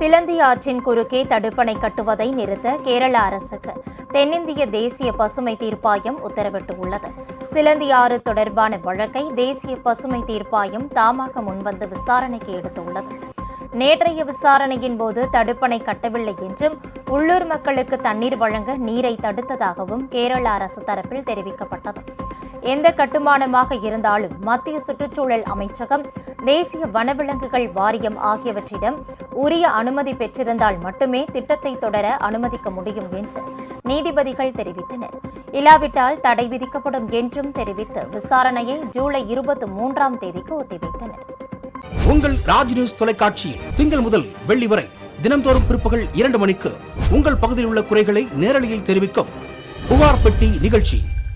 சிலந்தி ஆற்றின் குறுக்கே தடுப்பணை கட்டுவதை நிறுத்த கேரள அரசுக்கு தென்னிந்திய தேசிய பசுமை தீர்ப்பாயம் உத்தரவிட்டுள்ளது. சிலந்தி ஆறு தொடர்பான வழக்கை தேசிய பசுமை தீர்ப்பாயம் தாமாக முன்வந்து விசாரணைக்கு எடுத்துள்ளது. நேற்றைய விசாரணையின் போது தடுப்பணை கட்டவில்லை என்றும் உள்ளூர் மக்களுக்கு தண்ணீர் வழங்க நீரை தடுத்ததாகவும் கேரள அரசு தரப்பில் தெரிவிக்கப்பட்டது. எந்த கட்டுமானமாக இருந்தாலும் மத்திய சுற்றுச்சூழல் அமைச்சகம் தேசிய வனவிலங்குகள் வாரியம் ஆகியவற்றிடம் உரிய அனுமதி பெற்றிருந்தால் மட்டுமே திட்டத்தை தொடர அனுமதிக்க முடியும் என்று நீதிபதிகள் தெரிவித்தனர். இல்லாவிட்டால் தடை விதிக்கப்படும் என்றும் தெரிவித்து விசாரணையை ஜூலை இருபத்தி மூன்றாம் தேதிக்கு ஒத்திவைத்தனர். உங்கள் ராஜ் நியூஸ் தொலைக்காட்சியில் திங்கள் முதல் வெள்ளி வரை தினம்தோறும் பிற்பகல் இரண்டு மணிக்கு உங்கள் பகுதியில் உள்ள குறைகளை நேரலையில் தெரிவிக்கும் புகார் பெட்டி நிகழ்ச்சி.